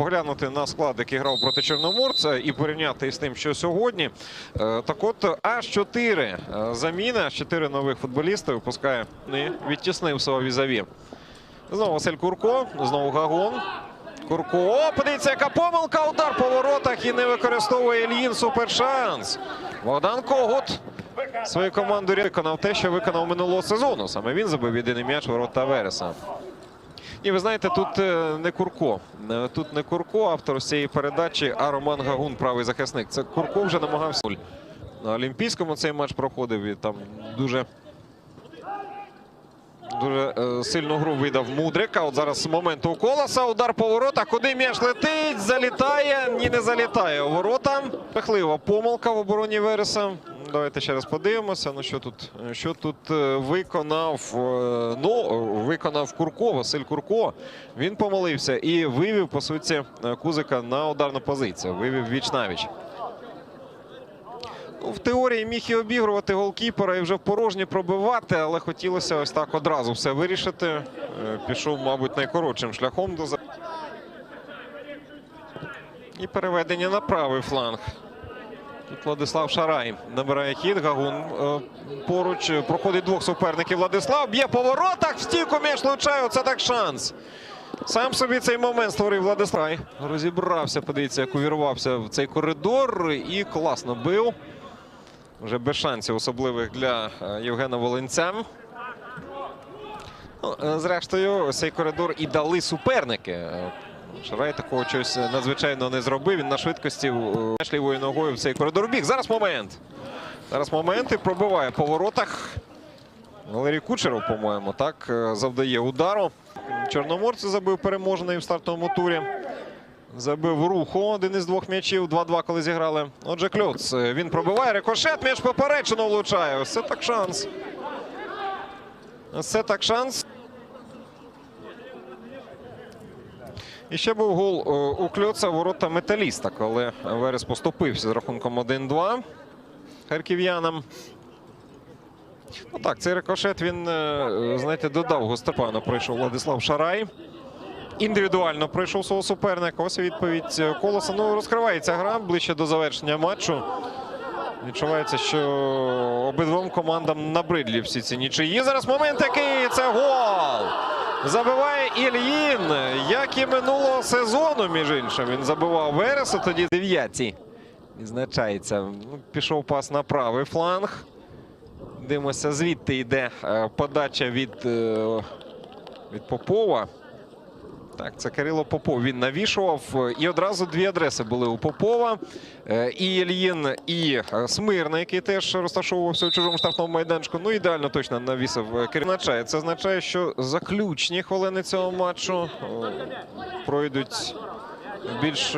поглянути на склад, який грав проти Чорноморця, і порівняти із тим, що сьогодні. Е, Так от, аж 4 заміни, аж 4 нових футболіста випускає і відтіснив свого візаві. Знову Василь Курко, знову Гагон. Курко. О, подивіться, яка помилка. Удар по воротах і не використовує Ільїн супершанс. Богдан Когут свою команду виконав те, що виконав минулого сезону. Саме він забив єдиний м'яч ворота Вереса. І ви знаєте, тут е, не Курко. Е, Тут не Курко, автор цієї передачі, а Роман Гагун, правий захисник. Це Курко вже намагався. На Олімпійському цей матч проходив і там дуже. Дуже е, сильну гру видав Мудрик. А от зараз з моменту у колоса. Удар по воротах. Куди м'яч летить? Залітає. Ні, не залітає у ворота. Жахлива помилка в обороні Вереса. Давайте ще раз подивимося. Ну що тут, що тут е, виконав? е, Ну, виконав Курко, Василь Курко. Він помилився і вивів, по суті, Кузика на ударну позицію. Вивів віч навіч. В теорії міг і обігрувати голкіпера і вже в порожні пробивати, але хотілося ось так одразу все вирішити. Е, Пішов, мабуть, найкоротшим шляхом до і переведення на правий фланг. Тут Владислав Шарай набирає хід. Гагун е, поруч е, проходить двох суперників. Владислав б'є по воротах. В стійку м'яч влучає. Оце так шанс. Сам собі цей момент створив Владислав. Розібрався, подивіться, як увірвався в цей коридор і класно бив. Вже без шансів особливих для е, Євгена Волинця. Ну, е, зрештою, цей коридор і дали суперники. Е, Шарай такого чогось надзвичайно не зробив. Він на швидкості лівою ногою в цей коридор біг. Зараз момент. Зараз момент і пробиває по воротах. Валерій Кучеров, по-моєму, так завдає удару. Чорноморці забив переможний в стартовому турі. Забив руху один із двох м'ячів. 2-2, коли зіграли. Отже, Кльоц. е, Він пробиває рикошет, м'яч поперечину влучає. Це так шанс. Це так шанс. І ще був гол е, у Кльоца ворота металіста, коли Верес поступився з рахунком 1-2 харків'янам. Ну так, цей рикошет він, е, знаєте, додав Гостепану. Пройшов Владислав Шарай. Індивідуально пройшов свого суперника. Ось відповідь колоса. Ну, розкривається гра ближче до завершення матчу. Відчувається, що обидвом командам набридлі всі ці нічиї. Зараз момент який це гол. Забиває Ільїн, як і минулого сезону, між іншим. Він забивав Вересу, тоді дев'ятій. Відзначається. Ну, пішов пас на правий фланг. Дивимося, звідти йде е, подача від, е, від Попова. Так, це Кирило Попов. Він навішував. е, І одразу дві адреси були у Попова. Е, І Ільїн, і е, Смирна, який теж розташовувався у чужому штрафному майданчику. Ну, ідеально точно навісив Кирило. Це означає, що заключні хвилини цього матчу пройдуть в більш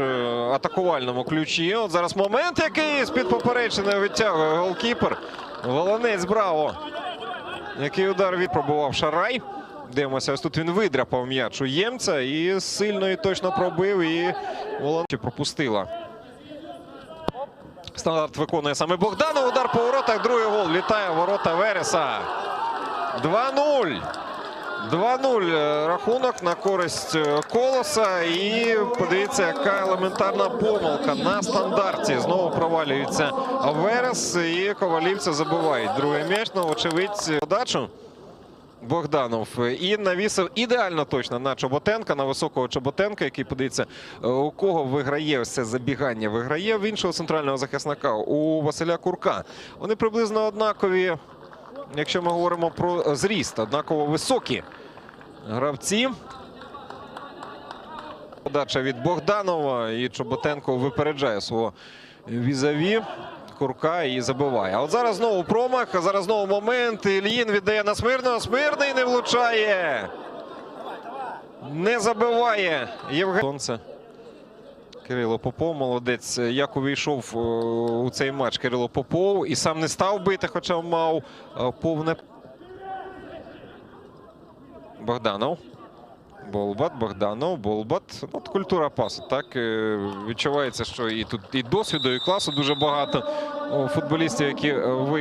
атакувальному ключі. От зараз момент, який з-під поперечини витягує голкіпер. Волонець браво. Який удар відпробував Шарай. Дивимося, ось тут він видряпав м'яч у Ємця і сильно і точно пробив. І Волонче пропустила. Стандарт виконує саме Богданов. Удар по воротах. Другий гол. Літає ворота Вереса. 2-0. 2-0 е, рахунок на користь е, колоса. І подивіться, яка елементарна помилка на стандарті. Знову провалюється Верес і ковалівця забивають. Другий м'яч, ну, очевидь, подачу. Богданов і навісив ідеально точно на Чоботенка, на високого Чоботенка, який подивиться, е, у кого виграє це забігання. Виграє в іншого центрального захисника у Василя Курка. Вони приблизно однакові, якщо ми говоримо про зріст, однаково високі гравці. Подача від Богданова і Чоботенко випереджає свого візаві. Курка і забиває. А от зараз знову промах, зараз знову момент. Ільїн віддає на Смирного. Смирний не влучає. Не забиває Євген. Кирило Попов, молодець. Як увійшов е, у цей матч Кирило Попов і сам не став бити, хоча мав е, повне. Богданов. Болбат, Богданов, Болбат. От культура пасу. Так е, відчувається, що і тут і досвіду, і класу дуже багато у футболістів, які е, вийшли.